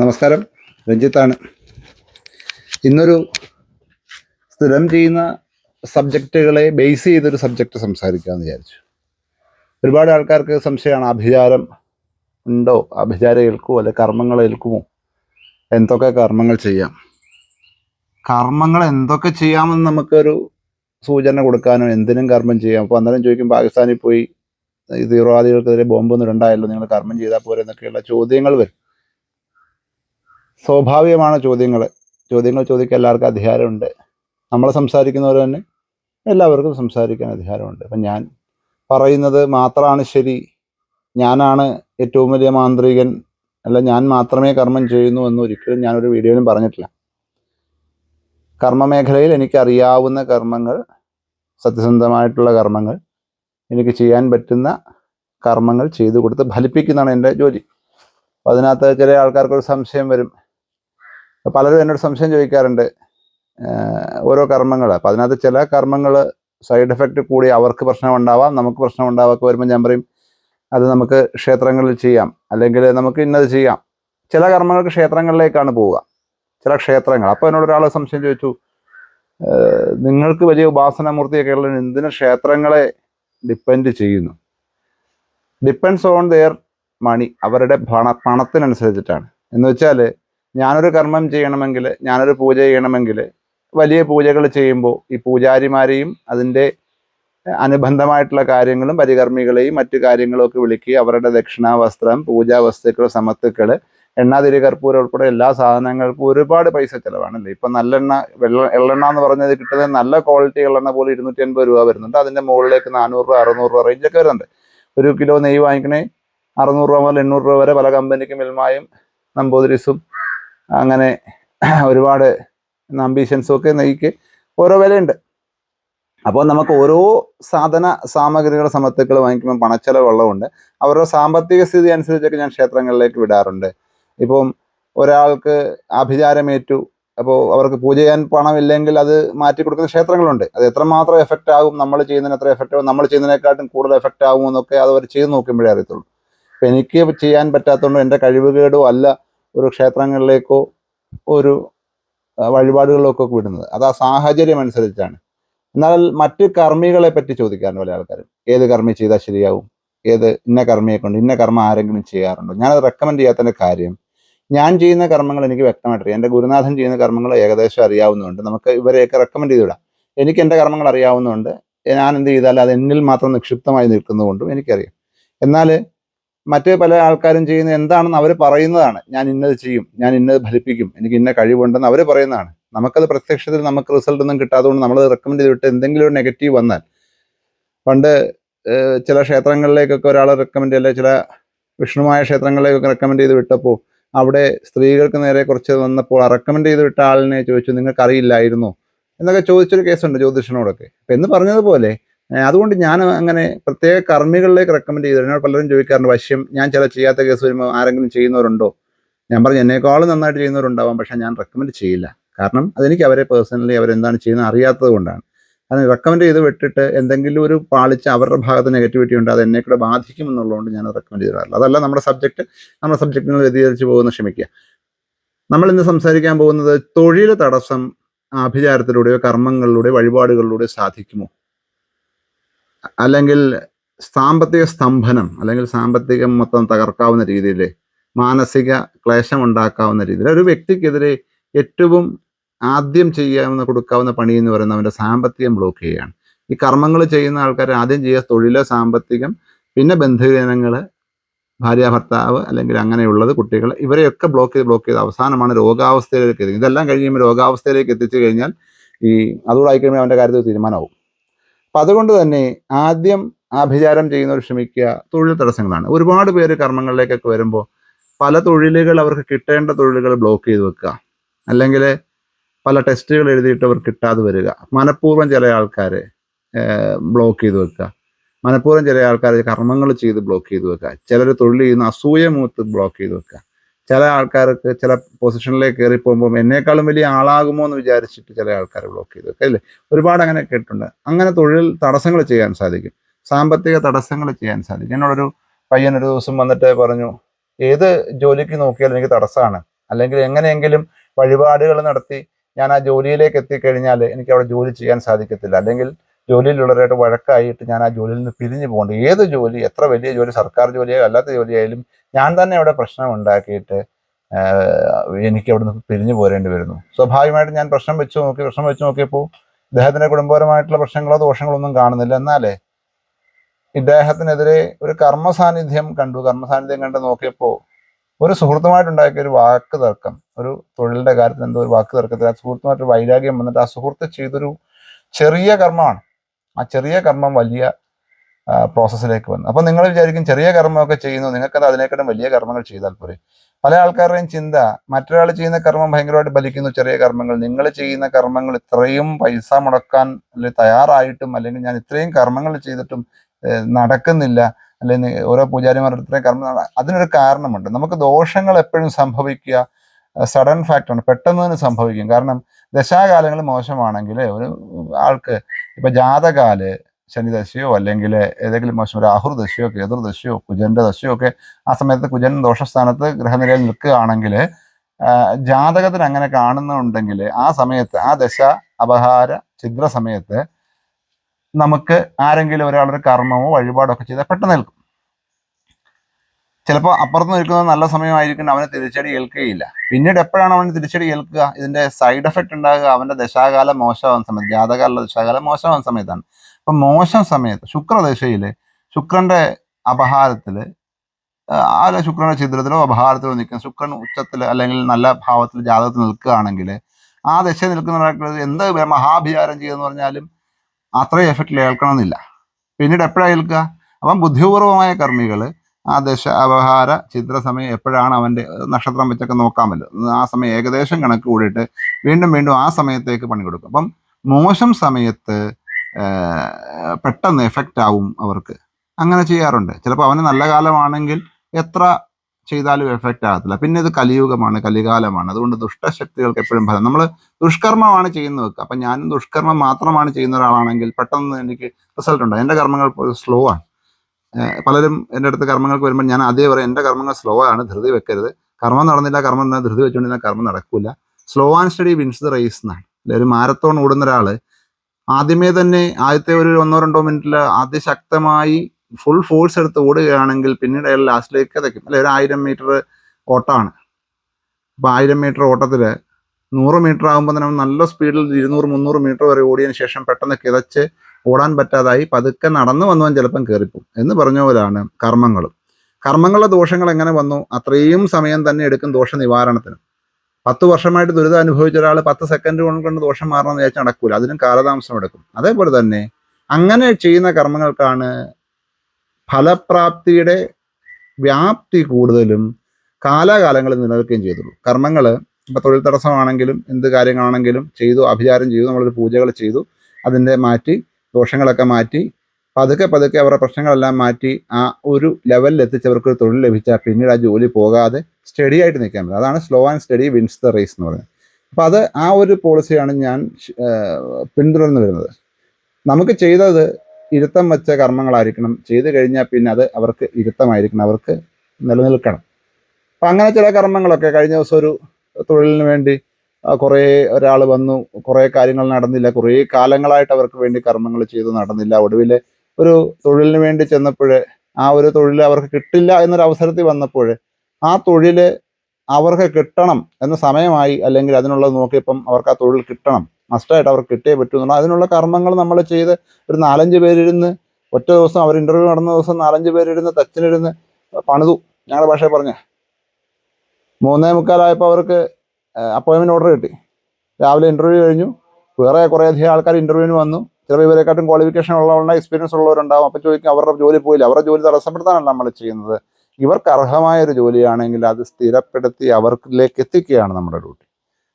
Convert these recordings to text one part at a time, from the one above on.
നമസ്കാരം. രഞ്ജിത്താണ്. ഇന്നൊരു സ്ഥിരം ചെയ്യുന്ന സബ്ജക്റ്റുകളെ ബേസ് ചെയ്തൊരു സബ്ജക്റ്റ് സംസാരിക്കാമെന്ന് വിചാരിച്ചു. ഒരുപാട് ആൾക്കാർക്ക് സംശയമാണ് അഭിചാരം ഉണ്ടോ? അഭിചാരം ഏൽക്കുമോ അല്ലെ കർമ്മങ്ങൾ ഏൽക്കുമോ? എന്തൊക്കെ കർമ്മങ്ങൾ ചെയ്യാം? കർമ്മങ്ങൾ എന്തൊക്കെ ചെയ്യാമെന്ന് നമുക്കൊരു സൂചന കൊടുക്കാനോ എന്തിനും കർമ്മം ചെയ്യാം. അപ്പോൾ അന്നേരം ചോദിക്കും പാകിസ്ഥാനിൽ പോയി തീവ്രവാദികൾക്കെതിരെ ബോംബൊന്നും ഉണ്ടായല്ലോ നിങ്ങൾ കർമ്മം ചെയ്താൽ പോരെ എന്നൊക്കെയുള്ള ചോദ്യങ്ങൾ വരും. സ്വാഭാവികമാണ് ചോദ്യങ്ങൾ ചോദ്യങ്ങൾ ചോദിക്കാൻ എല്ലാവർക്കും അധികാരമുണ്ട്. നമ്മൾ സംസാരിക്കുന്നവർ തന്നെ എല്ലാവർക്കും സംസാരിക്കാൻ അധികാരമുണ്ട്. അപ്പം ഞാൻ പറയുന്നത് മാത്രമാണ് ശരി. ഞാനാണ് ഏറ്റവും വലിയ മാന്ത്രികൻ. അല്ല ഞാൻ മാത്രമേ കർമ്മം ചെയ്യുന്നു എന്ന് ഒരിക്കലും ഞാനൊരു വീഡിയോയിലും പറഞ്ഞിട്ടില്ല. കർമ്മമേഖലയിൽ എനിക്കറിയാവുന്ന കർമ്മങ്ങൾ സത്യസന്ധമായിട്ടുള്ള കർമ്മങ്ങൾ എനിക്ക് ചെയ്യാൻ പറ്റുന്ന കർമ്മങ്ങൾ ചെയ്തു കൊടുത്ത് ഫലിപ്പിക്കുന്നതാണ് എന്റെ ജോലി. അപ്പോൾ അതിനകത്ത് ചില ആൾക്കാർക്കൊരു സംശയം വരും. പലരും എന്നോട് സംശയം ചോദിക്കാറുണ്ട് ഓരോ കർമ്മങ്ങൾ അപ്പം അതിനകത്ത് ചില കർമ്മങ്ങൾ സൈഡ് എഫക്റ്റ് കൂടി അവർക്ക് പ്രശ്നം ഉണ്ടാവാം നമുക്ക് പ്രശ്നം ഉണ്ടാവാമൊക്കെ വരുമ്പോൾ ഞാൻ പറയും അത് നമുക്ക് ക്ഷേത്രങ്ങളിൽ ചെയ്യാം അല്ലെങ്കിൽ നമുക്ക് ഇന്നത് ചെയ്യാം. ചില കർമ്മങ്ങൾക്ക് ക്ഷേത്രങ്ങളിലേക്കാണ് പോവുക ചില ക്ഷേത്രങ്ങൾ. അപ്പോൾ എന്നോട് ഒരാൾ സംശയം ചോദിച്ചു നിങ്ങൾക്ക് വലിയ ഉപാസനമൂർത്തിയൊക്കെ ഉള്ള എന്തിനു ക്ഷേത്രങ്ങളെ ഡിപ്പെൻഡ് ചെയ്യുന്നു? ഡിപ്പെൻഡ്സ് ഓൺ ദെയർ മണി അവരുടെ പണ പണത്തിനനുസരിച്ചിട്ടാണ്. എന്ന് വെച്ചാൽ ഞാനൊരു കർമ്മം ചെയ്യണമെങ്കിൽ ഞാനൊരു പൂജ ചെയ്യണമെങ്കിൽ വലിയ പൂജകൾ ചെയ്യുമ്പോൾ ഈ പൂജാരിമാരെയും അതിന്റെ അനുബന്ധമായിട്ടുള്ള കാര്യങ്ങളും പരികർമ്മികളെയും മറ്റു കാര്യങ്ങളും ഒക്കെ വിളിക്കുക അവരുടെ ദക്ഷിണാവസ്ത്രം പൂജാ വസ്തുക്കൾ സമത്തുക്കൾ എണ്ണ തിരി കർപ്പൂരം ഉൾപ്പെടെ എല്ലാ സാധനങ്ങൾക്കും ഒരുപാട് പൈസ ചിലവാണല്ലേ? ഇപ്പം നല്ലെണ്ണ വെള്ള എള്ളെണ്ണ എന്ന് പറഞ്ഞത് കിട്ടുന്നത് നല്ല ക്വാളിറ്റി എള്ളെണ്ണ പോലും ഇരുന്നൂറ്റി അൻപത് രൂപ വരുന്നുണ്ട്. അതിന്റെ മുകളിലേക്ക് നാനൂറ് രൂപ അറുന്നൂറ് രൂപ റേഞ്ചൊക്കെ വരുന്നുണ്ട്. ഒരു കിലോ നെയ്യ് വാങ്ങിക്കണേ അറുന്നൂറ് രൂപ മുതൽ എണ്ണൂറ് രൂപ വരെ പല കമ്പനിക്കും മിൽമായും നമ്പൂതിരിസും അങ്ങനെ ഒരുപാട് അംബീഷൻസും ഒക്കെ നെയ്ക്ക് ഓരോ വിലയുണ്ട്. അപ്പോൾ നമുക്ക് ഓരോ സാധന സാമഗ്രികൾ സമത്തുക്കൾ വാങ്ങിക്കുമ്പോൾ പണച്ചെലവുള്ളതുകൊണ്ട് അവരുടെ സാമ്പത്തിക സ്ഥിതി അനുസരിച്ചൊക്കെ ഞാൻ ക്ഷേത്രങ്ങളിലേക്ക് വിടാറുണ്ട്. ഇപ്പം ഒരാൾക്ക് ആഭിചാരമേറ്റു അപ്പോൾ അവർക്ക് പൂജ ചെയ്യാൻ പണമില്ലെങ്കിൽ അത് മാറ്റി കൊടുക്കുന്ന ക്ഷേത്രങ്ങളുണ്ട്. അത് എത്രമാത്രം എഫക്റ്റ് ആകും നമ്മൾ ചെയ്യുന്നതിന് എത്ര എഫക്റ്റ് ആകും നമ്മൾ ചെയ്യുന്നതിനെക്കാട്ടും കൂടുതൽ എഫക്റ്റ് ആകുമെന്നൊക്കെ അത് അവർ ചെയ്ത് നോക്കുമ്പോഴേ അറിയത്തുള്ളൂ. അപ്പം എനിക്ക് ചെയ്യാൻ പറ്റാത്തതുകൊണ്ട് എന്റെ കഴിവുകേടോ അല്ല ഒരു ക്ഷേത്രങ്ങളിലേക്കോ ഒരു വഴിപാടുകളിലേക്കോ വിടുന്നത്. അത് ആ സാഹചര്യം അനുസരിച്ചാണ്. എന്നാൽ മറ്റ് കർമ്മികളെ പറ്റി ചോദിക്കാറുണ്ട് പല ആൾക്കാരും. ഏത് കർമ്മി ചെയ്താൽ ശരിയാവും? ഏത് ഇന്ന കർമ്മിയെ കൊണ്ട് ഇന്ന കർമ്മം ആരെങ്കിലും ചെയ്യാറുണ്ടോ? ഞാനത് റെക്കമെൻഡ് ചെയ്യാത്തതിന്റെ കാര്യം ഞാൻ ചെയ്യുന്ന കർമ്മങ്ങൾ എനിക്ക് വ്യക്തമായിട്ടറിയാം. എന്റെ ഗുരുനാഥൻ ചെയ്യുന്ന കർമ്മങ്ങൾ ഏകദേശം അറിയാവുന്നതുകൊണ്ട് നമുക്ക് ഇവരെയൊക്കെ റെക്കമെൻഡ് ചെയ്ത് വിടാം എനിക്ക് എന്റെ കർമ്മങ്ങൾ അറിയാവുന്നതുകൊണ്ട് ഞാൻ എന്ത് ചെയ്താലും അത് എന്നിൽ മാത്രം നിക്ഷിപ്തമായി നിൽക്കുന്നതുകൊണ്ടും എനിക്കറിയാം. എന്നാൽ മറ്റ് പല ആൾക്കാരും ചെയ്യുന്ന എന്താണെന്ന് അവർ പറയുന്നതാണ്. ഞാൻ ഇന്നത് ചെയ്യും ഞാൻ ഇന്നത് ഫലിപ്പിക്കും എനിക്ക് ഇന്ന കഴിവുണ്ടെന്ന് അവർ പറയുന്നതാണ്. നമുക്കത് പ്രത്യക്ഷത്തിൽ നമുക്ക് റിസൾട്ട് ഒന്നും കിട്ടാത്തതുകൊണ്ട് നമ്മൾ റെക്കമെൻഡ് ചെയ്തിട്ട് എന്തെങ്കിലും ഒരു നെഗറ്റീവ് വന്നാൽ. പണ്ട് ചില ക്ഷേത്രങ്ങളിലേക്കൊക്കെ ഒരാൾ റെക്കമെൻഡ് അല്ലെ ചില വിഷ്ണുമായ ക്ഷേത്രങ്ങളിലേക്കൊക്കെ റെക്കമെൻഡ് ചെയ്ത് വിട്ടപ്പോൾ അവിടെ സ്ത്രീകൾക്ക് നേരെ കുറച്ച് വന്നപ്പോൾ റെക്കമെൻഡ് ചെയ്ത് വിട്ട ആളിനെ ചോദിച്ചു നിങ്ങൾക്ക് അറിയില്ലായിരുന്നു എന്നൊക്കെ ചോദിച്ചൊരു കേസുണ്ട് ജ്യോതിഷനോടൊക്കെ. അപ്പം എന്ന് പറഞ്ഞതുപോലെ അതുകൊണ്ട് ഞാൻ അങ്ങനെ പ്രത്യേക കർമ്മികളിലേക്ക് റെക്കമെൻഡ് ചെയ്തു. എന്നോട് പലരും ചോദിക്കാറുണ്ട് വശ്യം ഞാൻ ചില ചെയ്യാത്ത കേസ് വരുമ്പോൾ ആരെങ്കിലും ചെയ്യുന്നവരുണ്ടോ? ഞാൻ പറഞ്ഞു എന്നെക്കാളും നന്നായിട്ട് ചെയ്യുന്നവരുണ്ടാവാം പക്ഷേ ഞാൻ റെക്കമെൻഡ് ചെയ്യില്ല. കാരണം അതെനിക്ക് അവരെ പേഴ്സണലി അവരെന്താണ് ചെയ്യുന്നത് അറിയാത്തത് കൊണ്ടാണ്. കാരണം റെക്കമെൻഡ് ചെയ്ത് വിട്ടിട്ട് എന്തെങ്കിലും ഒരു പാളിച്ച അവരുടെ ഭാഗത്ത് നെഗറ്റിവിറ്റി ഉണ്ട് അത് എന്നെ കൂടെ ബാധിക്കും എന്നുള്ളതുകൊണ്ട് ഞാൻ റെക്കമെൻഡ് ചെയ്തിട്ടില്ല. അതല്ല നമ്മുടെ സബ്ജക്റ്റ് നമ്മുടെ സബ്ജക്റ്റിന് വ്യതിചരിച്ച് പോകുന്ന ക്ഷമിക്കുക. നമ്മൾ ഇന്ന് സംസാരിക്കാൻ പോകുന്നത് തൊഴിൽ തടസ്സം ആഭിചാരത്തിലൂടെയോ കർമ്മങ്ങളിലൂടെയോ വഴിപാടുകളിലൂടെയോ സാധിക്കുമോ? അല്ലെങ്കിൽ സാമ്പത്തിക സ്തംഭനം അല്ലെങ്കിൽ സാമ്പത്തികം മൊത്തം തകർക്കാവുന്ന രീതിയിൽ മാനസിക ക്ലേശം ഉണ്ടാക്കാവുന്ന രീതിയിൽ ഒരു വ്യക്തിക്കെതിരെ ഏറ്റവും ആദ്യം ചെയ്യാവുന്ന കൊടുക്കാവുന്ന പണി എന്ന് പറയുന്നത് അവന്റെ സാമ്പത്തികം ബ്ലോക്ക് ചെയ്യുകയാണ്. ഈ കർമ്മങ്ങൾ ചെയ്യുന്ന ആൾക്കാർ ആദ്യം ചെയ്യുക തൊഴിൽ സാമ്പത്തികം പിന്നെ ബന്ധുജനങ്ങൾ ഭാര്യ ഭർത്താവ് അല്ലെങ്കിൽ അങ്ങനെയുള്ളത് കുട്ടികൾ ഇവരെയൊക്കെ ബ്ലോക്ക് ചെയ്ത് ബ്ലോക്ക് ചെയ്ത് അവസാനമാണ് രോഗാവസ്ഥയിലേക്ക് എത്തിക്കുന്നത്. ഇതെല്ലാം കഴിയുമ്പോൾ രോഗാവസ്ഥയിലേക്ക് എത്തിച്ചു കഴിഞ്ഞാൽ ഈ അതുകൂടെ ആയിക്കഴിയുമ്പോൾ അവന്റെ കാര്യത്തിൽ തീരുമാനമാവും. അപ്പം അതുകൊണ്ട് തന്നെ ആദ്യം ആഭിചാരം ചെയ്യുന്നവർ ശ്രമിക്കുക തൊഴിൽ തടസ്സങ്ങളാണ്. ഒരുപാട് പേര് കർമ്മങ്ങളിലേക്കൊക്കെ വരുമ്പോൾ പല തൊഴിലുകൾ അവർക്ക് കിട്ടേണ്ട തൊഴിലുകൾ ബ്ലോക്ക് ചെയ്ത് വെക്കുക. അല്ലെങ്കിൽ പല ടെസ്റ്റുകൾ എഴുതിയിട്ട് അവർ കിട്ടാതെ വരിക. മനഃപൂർവം ചില ആൾക്കാരെ ബ്ലോക്ക് ചെയ്ത് വെക്കുക. മനഃപൂർവം ചില ആൾക്കാരെ കർമ്മങ്ങൾ ചെയ്ത് ബ്ലോക്ക് ചെയ്ത് വെക്കുക. ചിലർ തൊഴിൽ ചെയ്യുന്ന അസൂയ മൂത്ത് ബ്ലോക്ക് ചെയ്ത് വെക്കുക. ചില ആൾക്കാർക്ക് ചില പൊസിഷനിലേക്ക് കയറി പോകുമ്പോൾ എന്നേക്കാളും വലിയ ആളാകുമോ എന്ന് വിചാരിച്ചിട്ട് ചില ആൾക്കാർ ബ്ലോക്ക് ചെയ്തു അല്ലേ? ഒരുപാട് അങ്ങനെ കേട്ടിട്ടുണ്ട്. അങ്ങനെ തൊഴിൽ തടസ്സങ്ങൾ ചെയ്യാൻ സാധിക്കും. സാമ്പത്തിക തടസ്സങ്ങൾ ചെയ്യാൻ സാധിക്കും. എന്നോടൊരു പയ്യൻ ഒരു ദിവസം വന്നിട്ട് പറഞ്ഞു ഏത് ജോലിക്ക് നോക്കിയാലും എനിക്ക് തടസ്സമാണ് അല്ലെങ്കിൽ എങ്ങനെയെങ്കിലും വഴിപാടുകൾ നടത്തി ഞാൻ ആ ജോലിയിലേക്ക് എത്തിക്കഴിഞ്ഞാൽ എനിക്ക് അവിടെ ജോലി ചെയ്യാൻ സാധിക്കത്തില്ല. അല്ലെങ്കിൽ ജോലിയിലുള്ളവരായിട്ട് വഴക്കായിട്ട് ഞാൻ ആ ജോലിയിൽ നിന്ന് പിരിഞ്ഞു പോകേണ്ട ഏത് ജോലി എത്ര വലിയ ജോലി സർക്കാർ ജോലിയായാലും അല്ലാത്ത ജോലിയായാലും ഞാൻ തന്നെ ഇവിടെ പ്രശ്നം ഉണ്ടാക്കിയിട്ട് എനിക്ക് അവിടെ നിന്ന് പിരിഞ്ഞു പോരേണ്ടി വരുന്നു. സ്വാഭാവികമായിട്ട് ഞാൻ പ്രശ്നം വെച്ച് നോക്കി പ്രശ്നം വെച്ച് നോക്കിയപ്പോൾ ഇദ്ദേഹത്തിന്റെ കുടുംബപരമായിട്ടുള്ള പ്രശ്നങ്ങളോ ദോഷങ്ങളോ ഒന്നും കാണുന്നില്ല. എന്നാലേ ഇദ്ദേഹത്തിനെതിരെ ഒരു കർമ്മ സാന്നിധ്യം കണ്ടു. കർമ്മ സാന്നിധ്യം കണ്ട് നോക്കിയപ്പോൾ ഒരു സുഹൃത്തുമായിട്ടുണ്ടാക്കിയ ഒരു വാക്ക് തർക്കം ഒരു തൊഴിലിന്റെ കാര്യത്തിൽ എന്തോ ഒരു വാക്ക് തർക്കത്തിൽ ആ സുഹൃത്തുമായിട്ട് വൈരാഗ്യം വന്നിട്ട് ആ സുഹൃത്ത് ചെയ്തൊരു ചെറിയ കർമ്മമാണ്. ആ ചെറിയ കർമ്മം വലിയ പ്രോസസ്സിലേക്ക് വന്നു. അപ്പൊ നിങ്ങൾ വിചാരിക്കും ചെറിയ കർമ്മമൊക്കെ ചെയ്യുന്നു നിങ്ങൾക്കത് അതിനേക്കാളും വലിയ കർമ്മങ്ങൾ ചെയ്താൽ പോരെ. പല ആൾക്കാരുടെയും ചിന്ത മറ്റൊരാൾ ചെയ്യുന്ന കർമ്മം ഭയങ്കരമായിട്ട് ബലിക്കുന്നു ചെറിയ കർമ്മങ്ങൾ. നിങ്ങൾ ചെയ്യുന്ന കർമ്മങ്ങൾ ഇത്രയും പൈസ മുടക്കാൻ അല്ലെങ്കിൽ തയ്യാറായിട്ടും അല്ലെങ്കിൽ ഞാൻ ഇത്രയും കർമ്മങ്ങൾ ചെയ്തിട്ടും നടക്കുന്നില്ല അല്ലെങ്കിൽ ഓരോ പൂജാരിമാരുടെ ഇത്രയും കർമ്മം അതിനൊരു കാരണമുണ്ട്. നമുക്ക് ദോഷങ്ങൾ എപ്പോഴും സംഭവിക്കുക സഡൻ ഫാക്ടറാണ് പെട്ടെന്ന് തന്നെ സംഭവിക്കും. കാരണം ദശാകാലങ്ങൾ മോശമാണെങ്കിൽ ഒരു ആൾക്ക് ഇപ്പൊ ജാതകാൽ ശനിദശയോ അല്ലെങ്കിൽ ഏതെങ്കിലും മോശം ഒരു അഹുർദശയോ കേതുർദശയോ കുജന്റെ ദശയോ ഒക്കെ ആ സമയത്ത് കുജൻ ദോഷസ്ഥാനത്ത് ഗ്രഹനിലയിൽ നിൽക്കുകയാണെങ്കിൽ ജാതകത്തിന് അങ്ങനെ കാണുന്നുണ്ടെങ്കിൽ ആ സമയത്ത് ആ ദശ അപഹാര ഛിദ്ര സമയത്ത് നമുക്ക് ആരെങ്കിലും ഒരാളൊരു കർമ്മമോ വഴിപാടോ ഒക്കെ ചെയ്താൽ പെട്ടെന്ന് നിൽക്കും ചിലപ്പോൾ അപ്പുറത്ത് നിൽക്കുന്നത് നല്ല സമയമായിരിക്കും അവന് തിരിച്ചടി ഏൽക്കുകയില്ല. പിന്നീട് എപ്പോഴാണ് അവന് തിരിച്ചടി ഏൽക്കുക? ഇതിന്റെ സൈഡ് എഫക്റ്റ് ഉണ്ടാകുക അവന്റെ ദശാകാലം മോശമാകുന്ന സമയത്ത് ജാതകാല ദശാകാലം മോശമാകുന്ന സമയത്താണ്. അപ്പൊ മോശം സമയത്ത് ശുക്രദശയിൽ ശുക്രന്റെ അപഹാരത്തിൽ ആ, ശുക്രന്റെ ഛിദ്രത്തിലോ അപഹാരത്തിലോ നിൽക്കുന്ന ശുക്രൻ ഉച്ചത്തിൽ അല്ലെങ്കിൽ നല്ല ഭാവത്തിൽ ജാതകത്തിൽ നിൽക്കുകയാണെങ്കിൽ ആ ദശ നിൽക്കുന്ന എന്ത് മഹാഭിചാരം ചെയ്യുമെന്ന് പറഞ്ഞാലും അത്രയും എഫക്റ്റിൽ ഏൽക്കണമെന്നില്ല. പിന്നീട് എപ്പോഴാണ് ഏൽക്കുക? അപ്പം ബുദ്ധിപൂർവമായ കർമ്മികൾ ആ ദശ അപഹാര ചിത്ര സമയം എപ്പോഴാണ് അവന്റെ നക്ഷത്രം വെച്ചൊക്കെ നോക്കാൻ പറ്റും ആ സമയം ഏകദേശം കണക്ക് കൂടിയിട്ട് വീണ്ടും വീണ്ടും ആ സമയത്തേക്ക് പണി കൊടുക്കും അപ്പം മോശം സമയത്ത് പെട്ടെന്ന് എഫക്റ്റ് ആവും അവർക്ക്. അങ്ങനെ ചെയ്യാറുണ്ട്. ചിലപ്പോൾ അവന് നല്ല കാലമാണെങ്കിൽ എത്ര ചെയ്താലും എഫക്റ്റ് ആകത്തില്ല. പിന്നെ ഇത് കലിയുഗമാണ് കലികാലമാണ്. അതുകൊണ്ട് ദുഷ്ടശക്തികൾക്ക് എപ്പോഴും ഫലം. നമ്മൾ ദുഷ്കർമ്മമാണ് ചെയ്യുന്നത് അപ്പം ഞാനും ദുഷ്കർമ്മം മാത്രമാണ് ചെയ്യുന്ന ഒരാളാണെങ്കിൽ പെട്ടെന്ന് എനിക്ക് റിസൾട്ട് ഉണ്ട്. എന്റെ കർമ്മങ്ങൾ സ്ലോ ആണ്. പലരും എന്റെ അടുത്ത് കർമ്മങ്ങൾക്ക് വരുമ്പോൾ ഞാൻ അതേ പറയും എന്റെ കർമ്മങ്ങൾ സ്ലോ ആണ് ധൃതി വെക്കരുത്. കർമ്മം നടന്നില്ല കർമ്മം ധൃതി വെച്ചുകൊണ്ടിരുന്ന കർമ്മം നടക്കില്ല slow and steady wins the race എന്നാണ്. ഒരു മാരത്തോൺ ഓടുന്ന ഒരാൾ ആദ്യമേ തന്നെ ആദ്യത്തെ ഒരു ഒന്നോ രണ്ടോ മിനിറ്റിൽ അതിശക്തമായി ഫുൾ ഫോഴ്സ് എടുത്ത് ഓടുകയാണെങ്കിൽ പിന്നീട് അയാൾ ലാസ്റ്റിലേക്ക് എത്തിക്കും അല്ലെ ഒരു ആയിരം മീറ്റർ ഓട്ടമാണ്. അപ്പോൾ ആയിരം മീറ്റർ ഓട്ടത്തിൽ നൂറ് മീറ്റർ ആകുമ്പോൾ തന്നെ നല്ല സ്പീഡിൽ ഇരുന്നൂറ് മുന്നൂറ് മീറ്റർ വരെ ഓടിയതിനു ശേഷം പെട്ടെന്ന് കിതച്ച് ഓടാൻ പറ്റാതായി പതുക്കെ നടന്നു വന്നവൻ ചിലപ്പം കയറിപ്പോവും എന്ന് പറഞ്ഞ പോലാണ് കർമ്മങ്ങളും. കർമ്മങ്ങളുടെ ദോഷങ്ങൾ എങ്ങനെ വന്നു? അത്രയും സമയം തന്നെ എടുക്കും ദോഷ നിവാരണത്തിന് പത്ത് വർഷമായിട്ട് ദുരിതം അനുഭവിച്ച ഒരാൾ പത്ത് സെക്കൻഡ് കൊണ്ട് ദോഷം മാറണമെന്ന് വിചാരിച്ചാൽ നടക്കൂല. അതിനും കാലതാമസം എടുക്കും. അതേപോലെ തന്നെ അങ്ങനെ ചെയ്യുന്ന കർമ്മങ്ങൾക്കാണ് ഫലപ്രാപ്തിയുടെ വ്യാപ്തി കൂടുതലും കാലാകാലങ്ങളിൽ നിലനിൽക്കുകയും ചെയ്തുള്ളൂ. കർമ്മങ്ങൾ ഇപ്പൊ തൊഴിൽ തടസ്സമാണെങ്കിലും എന്ത് കാര്യങ്ങളാണെങ്കിലും ചെയ്തു അഭിചാരം ചെയ്തു നമ്മളൊരു പൂജകൾ ചെയ്തു അതിന്റെ മാറ്റി ദോഷങ്ങളൊക്കെ മാറ്റി പതുക്കെ പതുക്കെ അവരുടെ പ്രശ്നങ്ങളെല്ലാം മാറ്റി ആ ഒരു ലെവലിൽ എത്തിച്ചവർക്ക് ഒരു തൊഴിൽ ലഭിച്ചാൽ പിന്നീട് ആ ജോലി പോകാതെ സ്റ്റഡി ആയിട്ട് നിൽക്കാൻ പറ്റും. അതാണ് slow and steady wins the race എന്ന് പറയുന്നത്. അപ്പോൾ അത് ആ ഒരു പോളിസിയാണ് ഞാൻ പിന്തുടർന്ന് വരുന്നത്. നമുക്ക് ചെയ്തത് ഇരുത്തം വെച്ച കർമ്മങ്ങളായിരിക്കണം. ചെയ്തു കഴിഞ്ഞാൽ പിന്നെ അത് അവർക്ക് ഇരുത്തമായിരിക്കണം. അവർക്ക് നിലനിൽക്കണം. അപ്പം അങ്ങനെ ചില കർമ്മങ്ങളൊക്കെ കഴിഞ്ഞ ദിവസം ഒരു തൊഴിലിന് വേണ്ടി കുറേ ഒരാൾ വന്നു. കുറേ കാര്യങ്ങൾ നടന്നില്ല. കുറേ കാലങ്ങളായിട്ട് അവർക്ക് വേണ്ടി കർമ്മങ്ങൾ ചെയ്തു നടന്നില്ല. ഒടുവിൽ ഒരു തൊഴിലിന് വേണ്ടി ചെന്നപ്പോൾ ആ ഒരു തൊഴിൽ അവർക്ക് കിട്ടില്ല എന്നൊരു അവസരത്തിൽ വന്നപ്പോൾ ആ തൊഴിൽ അവർക്ക് കിട്ടണം എന്ന സമയമായി അല്ലെങ്കിൽ അതിനുള്ളത് നോക്കിയപ്പം അവർക്ക് ആ തൊഴിൽ കിട്ടണം. മസ്റ്റായിട്ട് അവർക്ക് കിട്ടേ പറ്റൂ എന്നുള്ള അതിനുള്ള കർമ്മങ്ങൾ നമ്മൾ ചെയ്ത് ഒരു നാലഞ്ച് പേരിരുന്ന് ഒറ്റ ദിവസം അവർ ഇന്റർവ്യൂ നടന്ന ദിവസം നാലഞ്ച് പേരിരുന്ന് തച്ചിനിരുന്ന് പണിതു. ഞങ്ങളുടെ ഭാഷയിൽ പറഞ്ഞ. മൂന്നേ മുക്കാലായപ്പോൾ അവർക്ക് അപ്പോയിൻമെന്റ് ഓർഡർ കിട്ടി. രാവിലെ ഇന്റർവ്യൂ കഴിഞ്ഞു. വേറെ കുറേ അധികം ആൾക്കാർ ഇന്റർവ്യൂവിന് വന്നു. ചിലപ്പോൾ ഇവരെക്കാട്ടും ക്വാളിഫിക്കേഷൻ ഉള്ളവരുണ്ട് എക്സ്പീരിയൻസ് ഉള്ളവരുണ്ടാവും. അപ്പോൾ ചോദിക്കും അവരുടെ ജോലി പോയില്ല? അവരുടെ ജോലി തടസ്സപ്പെടുത്താനല്ല നമ്മൾ ചെയ്യുന്നത്. ഇവർക്ക് അർഹമായ ഒരു ജോലിയാണെങ്കിൽ അത് സ്ഥിരപ്പെടുത്തി അവർക്കിലേക്ക് എത്തിക്കുകയാണ് നമ്മുടെ ഡ്യൂട്ടി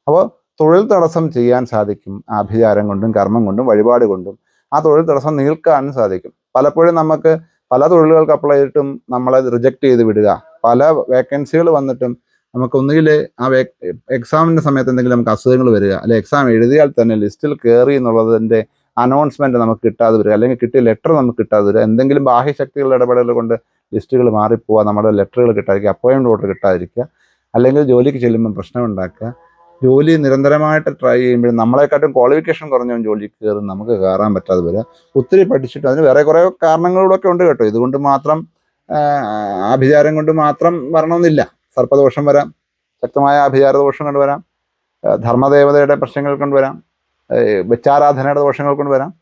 അപ്പോൾ തൊഴിൽ തടസ്സം ചെയ്യാൻ സാധിക്കും. ആഭിചാരം കൊണ്ടും കർമ്മം കൊണ്ടും വഴിപാട് കൊണ്ടും ആ തൊഴിൽ തടസ്സം നീൽക്കാനും സാധിക്കും. പലപ്പോഴും നമുക്ക് പല തൊഴിലുകൾക്ക് അപ്ലൈ ചെയ്തിട്ടും നമ്മളെ റിജക്റ്റ് ചെയ്ത് വിടുക. പല വേക്കൻസികൾ വന്നിട്ടും നമുക്ക് ഒന്നുകിൽ ആ എക്സാമിന്റെ സമയത്ത് എന്തെങ്കിലും നമുക്ക് അസുഖങ്ങൾ വരിക അല്ലെ എക്സാം എഴുതിയാൽ തന്നെ ലിസ്റ്റിൽ കയറി എന്നുള്ളതിന്റെ അനൗൺസ്മെന്റ് നമുക്ക് കിട്ടാതെ വരിക. അല്ലെങ്കിൽ കിട്ടിയ ലെറ്റർ നമുക്ക് കിട്ടാതെ വരിക. എന്തെങ്കിലും ബാഹ്യശക്തികളുടെ ഇടപെടൽ കൊണ്ട് ലിസ്റ്റുകൾ മാറിപ്പോവുക നമ്മുടെ ലെറ്ററുകൾ കിട്ടാതിരിക്കുക. അപ്പോയിൻമെന്റ് ഓർഡർ കിട്ടാതിരിക്കുക. അല്ലെങ്കിൽ ജോലിക്ക് ചെല്ലുമ്പോൾ പ്രശ്നം ഉണ്ടാക്കുക. ജോലി നിരന്തരമായിട്ട് ട്രൈ ചെയ്യുമ്പോൾ നമ്മളെക്കാട്ടും ക്വാളിഫിക്കേഷൻ കുറഞ്ഞവൻ ജോലിക്ക് കയറും. നമുക്ക് കയറാൻ പറ്റാതെ വരിക. ഒത്തിരി പഠിച്ചിട്ട് അതിന് വേറെ കുറേ കാരണങ്ങളൂടെയൊക്കെ ഉണ്ട് കേട്ടോ. ഇതുകൊണ്ട് മാത്രം അഭിചാരം കൊണ്ട് മാത്രം വരണമെന്നില്ല. സർപ്പദോഷം വരാം. ശക്തമായ ആഭിചാര ദോഷം കൊണ്ട് വരാം. ആ, ധർമ്മദേവതയുടെ പ്രശ്നങ്ങൾ കൊണ്ട് വരാം. ഏ, വെച്ചാരാധനയുടെ ദോഷങ്ങൾ കൊണ്ട് വരാം.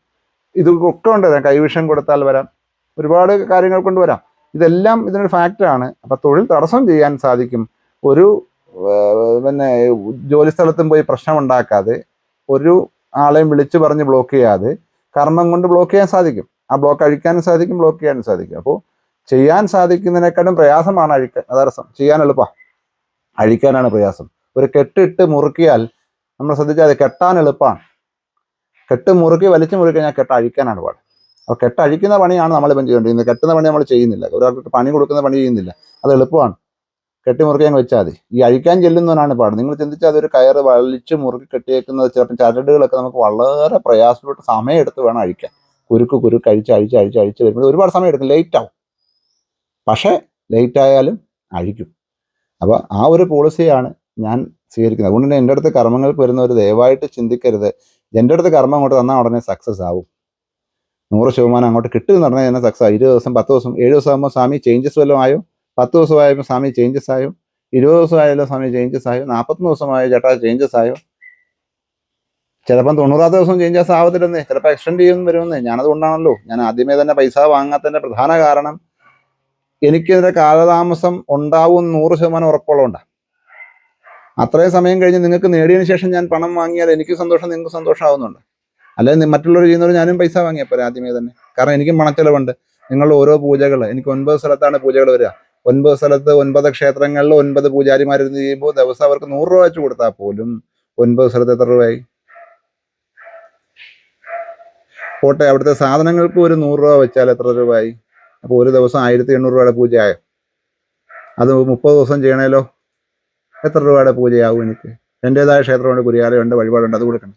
ഇതൊക്കെ ഉണ്ട്. വരാം കൈവിഷം കൊടുത്താൽ വരാം. ഒരുപാട് കാര്യങ്ങൾ കൊണ്ട് വരാം. ഇതെല്ലാം ഇതിനൊരു ഫാക്ടറാണ് അപ്പോൾ തൊഴിൽ തടസ്സം ചെയ്യാൻ സാധിക്കും. ഒരു പിന്നെ ജോലി സ്ഥലത്തും പോയി പ്രശ്നം ഉണ്ടാക്കാതെ ഒരു ആളെയും വിളിച്ചു പറഞ്ഞ് ബ്ലോക്ക് ചെയ്യാതെ കർമ്മം കൊണ്ട് ബ്ലോക്ക് ചെയ്യാൻ സാധിക്കും. ആ ബ്ലോക്ക് അഴിക്കാനും സാധിക്കും ബ്ലോക്ക് ചെയ്യാനും സാധിക്കും. അപ്പോൾ ചെയ്യാൻ സാധിക്കുന്നതിനേക്കാളും പ്രയാസമാണ് അഴിക്കാൻ അതർത്ഥം ചെയ്യാൻ എളുപ്പമാണ് അഴിക്കാനാണ് പ്രയാസം. ഒരു കെട്ടിട്ട് മുറുക്കിയാൽ നമ്മൾ ശ്രദ്ധിച്ചാൽ അത് കെട്ടാൻ എളുപ്പമാണ് കെട്ട് മുറുക്കി വലിച്ചു മുറുക്കി കഴിഞ്ഞാൽ കെട്ട് അഴിക്കാനാണ് പാട്. അപ്പോൾ കെട്ട് അഴിക്കുന്ന പണിയാണ് നമ്മൾ നമ്മളിപ്പം ചെയ്തുകൊണ്ടിരിക്കുന്നത്. കെട്ടുന്ന പണി നമ്മൾ ചെയ്യുന്നില്ല. ഒരാൾക്ക് പണി കൊടുക്കുന്ന പണി ചെയ്യുന്നില്ല. അത് എളുപ്പമാണ്. കെട്ടി മുറുക്കി അങ്ങ് വെച്ചാൽ മതി. ഈ അഴിക്കാൻ ചെല്ലുന്നവനാണ് പാട്. നിങ്ങൾ ചിന്തിച്ചാൽ അതൊരു കയറ് വലിച്ച് മുറുക്കി കെട്ടിയേക്കുന്നത് ചിലപ്പോൾ ചരടുകളൊക്കെ നമുക്ക് വളരെ പ്രയാസപ്പെട്ട് സമയം എടുത്ത് വേണം അഴിക്കാൻ. കുരുക്ക് കുരുക്ക് അഴിച്ച് അഴിച്ച് അഴിച്ച് അഴിച്ച് വരുമ്പോൾ ഒരുപാട് സമയം എടുക്കും. ലേറ്റ് ആവും. പക്ഷേ ലേറ്റ് ആയാലും അഴിക്കും. അപ്പോൾ ആ ഒരു പോളിസിയാണ് ഞാൻ സ്വീകരിക്കുന്നത് അതുകൊണ്ട് തന്നെ എന്റെ അടുത്ത് കർമ്മങ്ങൾക്ക് ഒരു ദയവായിട്ട് ചിന്തിക്കരുത്. എന്റെ അടുത്ത് കർമ്മം അങ്ങോട്ട് തന്നാൽ ഉടനെ സക്സസ് ആവും. നൂറ് ശതമാനം അങ്ങോട്ട് കിട്ടുമെന്ന് പറഞ്ഞാൽ തന്നെ സക്സസ് ഇരുപത് ദിവസം പത്ത് ദിവസം ഏഴ് ദിവസം ആകുമ്പോൾ സ്വാമി ചേഞ്ചസ് വല്ലതും ആയോ? പത്ത് ദിവസം ആയപ്പോൾ സ്വാമി ചേഞ്ചസ് ആയോ? ഇരുപത് ദിവസം ആയാലും സ്വാമി ചേഞ്ചസ് ആയോ? നാൽപ്പത്തൊന്ന് ദിവസമായോ ചേട്ടാ ചേഞ്ചസ് ആയോ? ചിലപ്പം തൊണ്ണൂറാമത്തെ ദിവസം ചേഞ്ചസ് ആവത്തില്ലെന്നേ. ചിലപ്പോൾ എക്സ്റ്റെൻഡ് ചെയ്യുമെന്ന് വരുമെന്നേ. ഞാനതുകൊണ്ടാണല്ലോ ഞാൻ ആദ്യമേ തന്നെ പൈസ വാങ്ങാത്തതിന്റെ പ്രധാന കാരണം എനിക്കിതിന്റെ കാലതാമസം ഉണ്ടാവും നൂറ് ശതമാനം ഉറപ്പുള്ളതുകൊണ്ടാണ് അത്രയും സമയം കഴിഞ്ഞ് നിങ്ങൾക്ക് നേടിയതിന് ശേഷം ഞാൻ പണം വാങ്ങിയാൽ എനിക്ക് സന്തോഷം നിങ്ങൾക്ക് സന്തോഷമാവുന്നുണ്ട്. അല്ലെങ്കിൽ മറ്റുള്ളവർ ചെയ്യുന്നവർ ഞാനും പൈസ വാങ്ങിയപ്പോൾ ആദ്യമേ തന്നെ. കാരണം എനിക്കും പണച്ചെലവുണ്ട്. നിങ്ങൾ ഓരോ പൂജകൾ എനിക്ക് ഒൻപത് സ്ഥലത്താണ് പൂജകൾ വരിക. ഒൻപത് സ്ഥലത്ത് ഒൻപത് ക്ഷേത്രങ്ങളിൽ ഒൻപത് പൂജാരിമാരിന്ന് ചെയ്യുമ്പോൾ ദിവസം അവർക്ക് നൂറ് രൂപ വെച്ച് കൊടുത്താൽ പോലും ഒൻപത് സ്ഥലത്ത് എത്ര രൂപയായി? പോട്ടെ അവിടുത്തെ സാധനങ്ങൾക്ക് ഒരു നൂറ് രൂപ വെച്ചാൽ എത്ര രൂപയായി? അപ്പോൾ ഒരു ദിവസം ആയിരത്തി എണ്ണൂറ് രൂപയുടെ പൂജയായോ? അത് മുപ്പത് ദിവസം ചെയ്യണേലോ? എത്ര രൂപയുടെ പൂജയാവും എനിക്ക്. എന്റെതായ ക്ഷേത്രമുണ്ട് കുരിയാലയുണ്ട് വഴിപാടുണ്ട് അത് കൊടുക്കണം.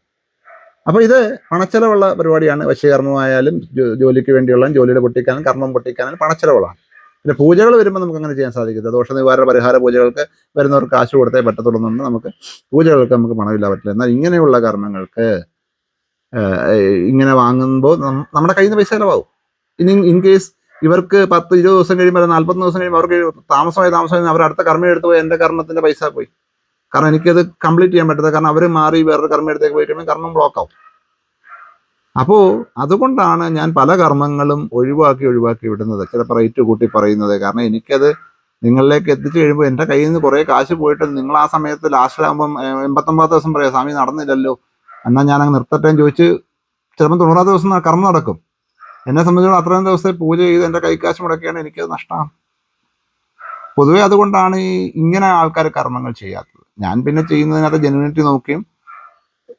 അപ്പോൾ ഇത് പണച്ചെലവുള്ള പരിപാടിയാണ്. വശീകർമ്മമായാലും ജോ- ജോലിക്ക് വേണ്ടിയുള്ള ജോലിയുടെ പൊട്ടിക്കാനും കർമ്മം പൊട്ടിക്കാനും പണച്ചെലവുകളാണ്. പിന്നെ പൂജകൾ വരുമ്പോൾ നമുക്ക് അങ്ങനെ ചെയ്യാൻ സാധിക്കില്ല ദോഷ നിവാരണ പരിഹാര പൂജകൾക്ക് വരുന്നവർക്ക് കാശ് കൊടുത്തേ പറ്റത്തുള്ളൂന്നുണ്ട് നമുക്ക് പൂജകൾക്ക് നമുക്ക് പണമില്ല പറ്റില്ല. എന്നാൽ ഇങ്ങനെയുള്ള കർമ്മങ്ങൾക്ക് ഇങ്ങനെ വാങ്ങുമ്പോൾ നമ്മുടെ കയ്യിൽ നിന്ന് പൈസ ചിലവാകും. ഇനി ഇൻ കേസ് ഇവർക്ക് പത്ത് ഇരുപത് ദിവസം കഴിയുമ്പോൾ നാൽപ്പത്തൊന്ന് ദിവസം കഴിയുമ്പോൾ അവർക്ക് താമസമായി താമസമായി അവർ അടുത്ത കർമ്മം എടുത്ത് പോയി എന്റെ കർമ്മത്തിന്റെ പൈസ പോയി. കാരണം എനിക്കത് കംപ്ലീറ്റ് ചെയ്യാൻ പറ്റത്തില്ല. കാരണം അവർ മാറി വേറൊരു കർമ്മം എടുത്തേക്ക് പോയി കഴിയുമ്പോൾ കർമ്മം ബ്ലോക്ക് ആവും. അപ്പോൾ അതുകൊണ്ടാണ് ഞാൻ പല കർമ്മങ്ങളും ഒഴിവാക്കി ഒഴിവാക്കി വിടുന്നത്. ചിലപ്പോൾ റേറ്റ് കൂട്ടി പറയുന്നത്. കാരണം എനിക്കത് നിങ്ങളിലേക്ക് എത്തിച്ചു കഴിയുമ്പോൾ എന്റെ കയ്യിൽ നിന്ന് കുറേ കാശ് പോയിട്ട് നിങ്ങൾ ആ സമയത്ത് ലാസ്റ്റിലാകുമ്പം എൺപത്തൊമ്പത് ദിവസം പറയാം സ്വാമി നടന്നില്ലല്ലോ. എന്നാൽ ഞാൻ അങ്ങ് നിർത്തട്ടെ ചോദിച്ച് ചിലപ്പോൾ തൊണ്ണൂറാം ദിവസം കർമ്മം നടക്കും. എന്നെ സംബന്ധിച്ചിടത്തോളം അത്രയും ദിവസത്തെ പൂജ ചെയ്ത് എന്റെ കൈക്കാശ് മുടക്കിയാണ് എനിക്കത് നഷ്ടമാണ് പൊതുവെ അതുകൊണ്ടാണ് ഈ ഇങ്ങനെ ആൾക്കാർ കർമ്മങ്ങൾ ചെയ്യാത്തത്. ഞാൻ പിന്നെ ചെയ്യുന്നതിനകത്ത് ജെനുവിനിറ്റി നോക്കിയും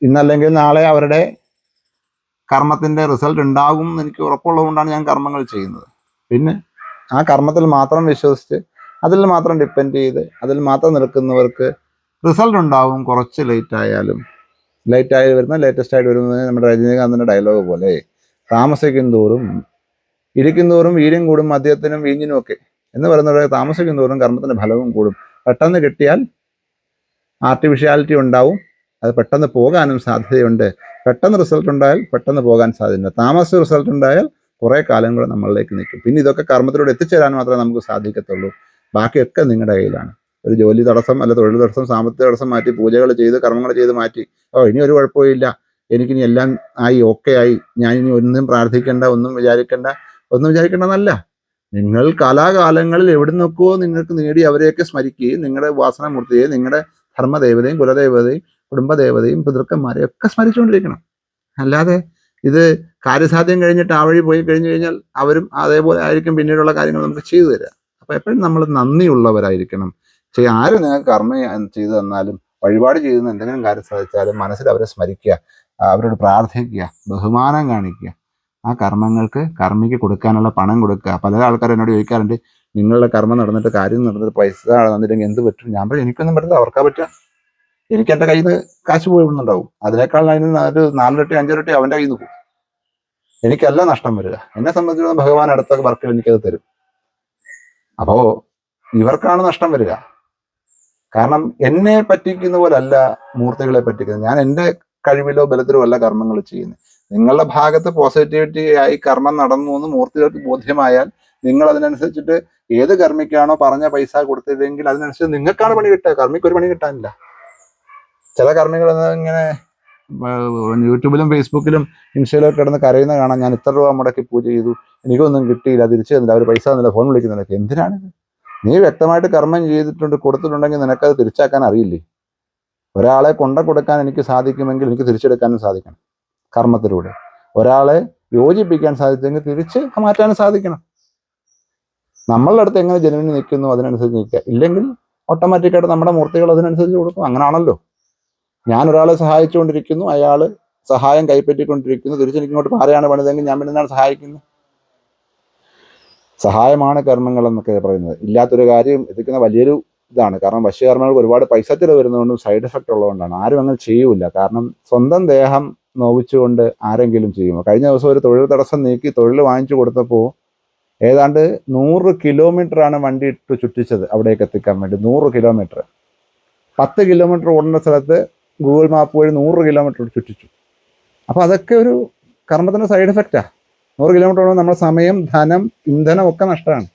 ഇന്നല്ലെങ്കിൽ നാളെ അവരുടെ കർമ്മത്തിന്റെ റിസൾട്ട് ഉണ്ടാകും എന്ന് എനിക്ക് ഉറപ്പുള്ളതുകൊണ്ടാണ് ഞാൻ കർമ്മങ്ങൾ ചെയ്യുന്നത്. പിന്നെ ആ കർമ്മത്തിൽ മാത്രം വിശ്വസിച്ച് അതിൽ മാത്രം ഡിപ്പെൻഡ് ചെയ്ത് അതിൽ മാത്രം നിൽക്കുന്നവർക്ക് റിസൾട്ട് ഉണ്ടാവും കുറച്ച് ലേറ്റ് ആയാലും. ലേറ്റ് ആയി വരുന്ന ലേറ്റസ്റ്റ് ആയിട്ട് വരുന്നത് നമ്മുടെ രജനീകാന്തിന്റെ ഡയലോഗ് പോലെ. താമസിക്കും തോറും ഇരിക്കും തോറും വീര്യം കൂടും മദ്യത്തിനും വീഞ്ഞിനും ഒക്കെ. എന്ന് പറയുന്നത് താമസിക്കും തോറും കർമ്മത്തിന്റെ ഫലവും കൂടും. പെട്ടെന്ന് കിട്ടിയാൽ ആർട്ടിഫിഷ്യാലിറ്റി ഉണ്ടാവും. അത് പെട്ടെന്ന് പോകാനും സാധ്യതയുണ്ട്. പെട്ടെന്ന് റിസൾട്ട് ഉണ്ടായാൽ പെട്ടെന്ന് പോകാൻ സാധ്യതയുണ്ട്. താമസ റിസൾട്ട് ഉണ്ടായാൽ കുറേ കാലം കൂടെ നമ്മളിലേക്ക് നിൽക്കും. പിന്നെ ഇതൊക്കെ കർമ്മത്തിലൂടെ എത്തിച്ചേരാൻ മാത്രമേ നമുക്ക് സാധിക്കത്തുള്ളൂ. ബാക്കിയൊക്കെ നിങ്ങളുടെ കയ്യിലാണ്. ഒരു ജോലി തടസ്സം അല്ല തൊഴിൽ തടസ്സം സാമ്പത്തിക തടസ്സം മാറ്റി പൂജകൾ ചെയ്ത് കർമ്മങ്ങൾ ചെയ്ത് മാറ്റി. ഓ ഇനി ഒരു കുഴപ്പമില്ല എനിക്കിനി എല്ലാം ആയി ഓക്കെ ആയി. ഞാൻ ഇനി ഒന്നും പ്രാർത്ഥിക്കേണ്ട ഒന്നും വിചാരിക്കേണ്ട ഒന്നും വിചാരിക്കേണ്ടെന്നല്ല. നിങ്ങൾ കാലാകാലങ്ങളിൽ എവിടെ നിൽക്കുമോ നിങ്ങൾക്ക് നേടി അവരെയൊക്കെ സ്മരിക്കുകയും നിങ്ങളുടെ ഉപാസനമൂർത്തിയെ നിങ്ങളുടെ ധർമ്മദേവതയും കുലദേവതയും കുടുംബദേവതയും പിതൃക്കന്മാരെയും ഒക്കെ സ്മരിച്ചുകൊണ്ടിരിക്കണം. അല്ലാതെ ഇത് കാര്യസാധ്യം കഴിഞ്ഞിട്ട് ആ വഴി പോയി കഴിഞ്ഞു കഴിഞ്ഞാൽ അവരും അതേപോലെ ആയിരിക്കും പിന്നീടുള്ള കാര്യങ്ങൾ നമുക്ക് ചെയ്തു തരിക. അപ്പൊ എപ്പോഴും നമ്മൾ നന്ദിയുള്ളവരായിരിക്കണം. ആര് നിങ്ങൾക്ക് കർമ്മ ചെയ്തു തന്നാലും വഴിപാട് ചെയ്തെന്ന് എന്തെങ്കിലും കാര്യം സാധിച്ചാലും മനസ്സിൽ അവരെ സ്മരിക്കുക. അവരോട് പ്രാർത്ഥിക്കുക ബഹുമാനം കാണിക്കുക. ആ കർമ്മങ്ങൾക്ക് കർമ്മിക്ക് കൊടുക്കാനുള്ള പണം കൊടുക്കുക. പല ആൾക്കാരും എന്നോട് ചോദിക്കാറുണ്ട് നിങ്ങളുടെ കർമ്മം നടന്നിട്ട് കാര്യം നടന്നിട്ട് പൈസ നടന്നില്ലെങ്കിൽ എന്ത് പറ്റും? ഞാൻ പറയും എനിക്കൊന്നും പറ്റില്ല അവർക്കാ പറ്റുക. എനിക്ക് എന്റെ കയ്യിൽ നിന്ന് കാശ് പോകുന്നുണ്ടാവും അതിനേക്കാൾ അതിന് ഒരു നാലിരട്ടി അഞ്ചിരട്ടി അവന്റെ കയ്യിൽ നിന്ന് പോകും. എനിക്കല്ല നഷ്ടം വരിക. എന്നെ സംബന്ധിച്ചിടത്തോളം ഭഗവാൻ അടുത്ത വർക്കിൽ എനിക്കത് തരും. അപ്പോ ഇവർക്കാണ് നഷ്ടം വരിക. കാരണം എന്നെ പറ്റിക്കുന്ന പോലല്ല മൂർത്തികളെ പറ്റിക്കുന്നത്. ഞാൻ എന്റെ കഴിവിലോ ബലത്തിലോ അല്ല കർമ്മങ്ങൾ ചെയ്യുന്നത്. നിങ്ങളുടെ ഭാഗത്ത് പോസിറ്റിവിറ്റി ആയി കർമ്മം നടന്നു എന്ന് മൂർത്തികൾക്ക് ബോധ്യമായാൽ നിങ്ങൾ അതിനനുസരിച്ചിട്ട് ഏത് കർമ്മിക്കാണോ പറഞ്ഞ പൈസ കൊടുത്തില്ലെങ്കിൽ അതിനനുസരിച്ച് നിങ്ങൾക്കാണ് പണി കിട്ടുക. കർമ്മിക്ക് ഒരു പണി കിട്ടാനില്ല. ചില കർമ്മികൾ ഇങ്ങനെ യൂട്യൂബിലും ഫേസ്ബുക്കിലും ഇൻസ്റ്റയിലൊക്കെ കിടന്ന് കരയുന്ന കാണാൻ ഞാൻ ഇത്ര രൂപ മുടക്കി പൂജ ചെയ്തു. എനിക്കൊന്നും കിട്ടിയില്ല തിരിച്ചു തന്നില്ല. അവർ പൈസ തന്നില്ല ഫോൺ വിളിക്കുന്നില്ല. എന്തിനാണ് നീ വ്യക്തമായിട്ട് കർമ്മം ചെയ്തിട്ടുണ്ട് കൊടുത്തിട്ടുണ്ടെങ്കിൽ നിനക്കത് തിരിച്ചാക്കാൻ അറിയില്ലേ? ഒരാളെ കൊണ്ട കൊടുക്കാൻ എനിക്ക് സാധിക്കുമെങ്കിൽ എനിക്ക് തിരിച്ചെടുക്കാനും സാധിക്കണം കർമ്മത്തിലൂടെ. ഒരാളെ യോജിപ്പിക്കാൻ സാധിച്ചെങ്കിൽ തിരിച്ച് മാറ്റാനും സാധിക്കണം. നമ്മളുടെ അടുത്ത് എങ്ങനെ ജനുവിന് നിൽക്കുന്നു അതിനനുസരിച്ച് നിൽക്കുക. ഇല്ലെങ്കിൽ ഓട്ടോമാറ്റിക്കായിട്ട് നമ്മുടെ മൂർത്തികൾ അതിനനുസരിച്ച് കൊടുക്കും. അങ്ങനാണല്ലോ. ഞാൻ ഒരാളെ സഹായിച്ചുകൊണ്ടിരിക്കുന്നു അയാൾ സഹായം കൈപ്പറ്റിക്കൊണ്ടിരിക്കുന്നു തിരിച്ച് ഇങ്ങോട്ട് ആരെയാണ് പണിതെങ്കിൽ ഞാൻ പിന്നെ സഹായിക്കുന്നു സഹായമാണ് കർമ്മങ്ങൾ എന്നൊക്കെ പറയുന്നത്. ഇല്ലാത്തൊരു കാര്യം എത്തിക്കുന്ന വലിയൊരു ഇതാണ്. കാരണം വശീകരണങ്ങൾ ഒരുപാട് പൈസ ചിലവ് വരുന്നതുകൊണ്ടും സൈഡ് എഫക്റ്റ് ഉള്ളതുകൊണ്ടാണ്. ആരും അങ്ങനെ ചെയ്യൂല. കാരണം സ്വന്തം ദേഹം നോവിച്ചുകൊണ്ട് ആരെങ്കിലും ചെയ്യുമോ കഴിഞ്ഞ ദിവസം ഒരു തൊഴിൽ തടസ്സം നീക്കി തൊഴിൽ വാങ്ങിച്ചു കൊടുത്തപ്പോൾ ഏതാണ്ട് നൂറ് ആണ് വണ്ടി ഇട്ട് ചുറ്റിച്ചത് അവിടേക്ക് എത്തിക്കാൻ വേണ്ടി. നൂറ് കിലോമീറ്റർ. പത്ത് കിലോമീറ്റർ ഓടേണ്ട സ്ഥലത്ത് ഗൂഗിൾ മാപ്പ് വഴി നൂറ് കിലോമീറ്റർ ചുറ്റിച്ചു. അപ്പോൾ അതൊക്കെ ഒരു കർമ്മത്തിന്റെ സൈഡ് എഫക്റ്റാ നൂറ് കിലോമീറ്റർ ഓടുമ്പോൾ നമ്മുടെ സമയം ധനം ഇന്ധനം ഒക്കെ നഷ്ടമാണ്.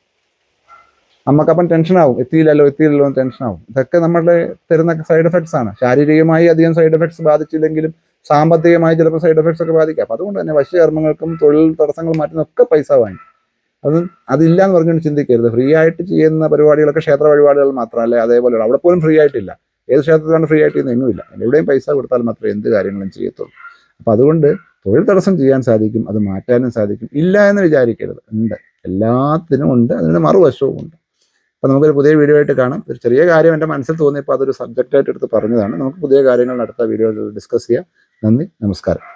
നമുക്കപ്പം ടെൻഷനാവും. എത്തിയില്ലല്ലോ എത്തിയില്ലല്ലോ എന്ന് ടെൻഷനാവും. ഇതൊക്കെ നമ്മളുടെ തരുന്ന സൈഡ് എഫക്ട്സ് ആണ്. ശാരീരികമായി അധികം സൈഡ് എഫക്ട്സ് ബാധിച്ചില്ലെങ്കിലും സാമ്പത്തികമായി ചിലപ്പോൾ സൈഡ് എഫക്ട്സ് ഒക്കെ ബാധിക്കാം. അപ്പം അതുകൊണ്ട് തന്നെ വശ്യകർമ്മങ്ങൾക്കും തൊഴിൽ തടസ്സങ്ങൾ മാറ്റുന്നൊക്കെ പൈസ വാങ്ങി. അത് അതില്ല എന്ന് പറഞ്ഞുകൊണ്ട് ചിന്തിക്കരുത്. ഫ്രീ ആയിട്ട് ചെയ്യുന്ന പരിപാടികളൊക്കെ ക്ഷേത്ര വഴിപാടുകൾ മാത്രമല്ല അതേപോലെ അവിടെ പോലും ഫ്രീ ആയിട്ടില്ല. ഏത് ക്ഷേത്രത്തിലാണ് ഫ്രീ ആയിട്ട് ചെയ്യുന്നത് എങ്ങുമില്ല എവിടെയും പൈസ കൊടുത്താൽ മാത്രമേ എന്ത് കാര്യങ്ങളും ചെയ്യത്തുള്ളൂ. അപ്പം അതുകൊണ്ട് തൊഴിൽ തടസ്സം ചെയ്യാൻ സാധിക്കും അത് മാറ്റാനും സാധിക്കും. ഇല്ല എന്ന് വിചാരിക്കരുത്. ഉണ്ട്. എല്ലാത്തിനും ഉണ്ട്. അതിന് മറുവശവും ഉണ്ട് അപ്പം നമുക്കൊരു പുതിയ വീഡിയോ ആയിട്ട് കാണാം. ഒരു ചെറിയ കാര്യം എന്റെ മനസ്സിൽ തോന്നിയപ്പോൾ അതൊരു സബ്ജക്റ്റായിട്ട് എടുത്ത് പറഞ്ഞതാണ്. നമുക്ക് പുതിയ കാര്യങ്ങൾ അടുത്ത വീഡിയോയിൽ ഡിസ്കസ് ചെയ്യാം. നന്ദി നമസ്കാരം.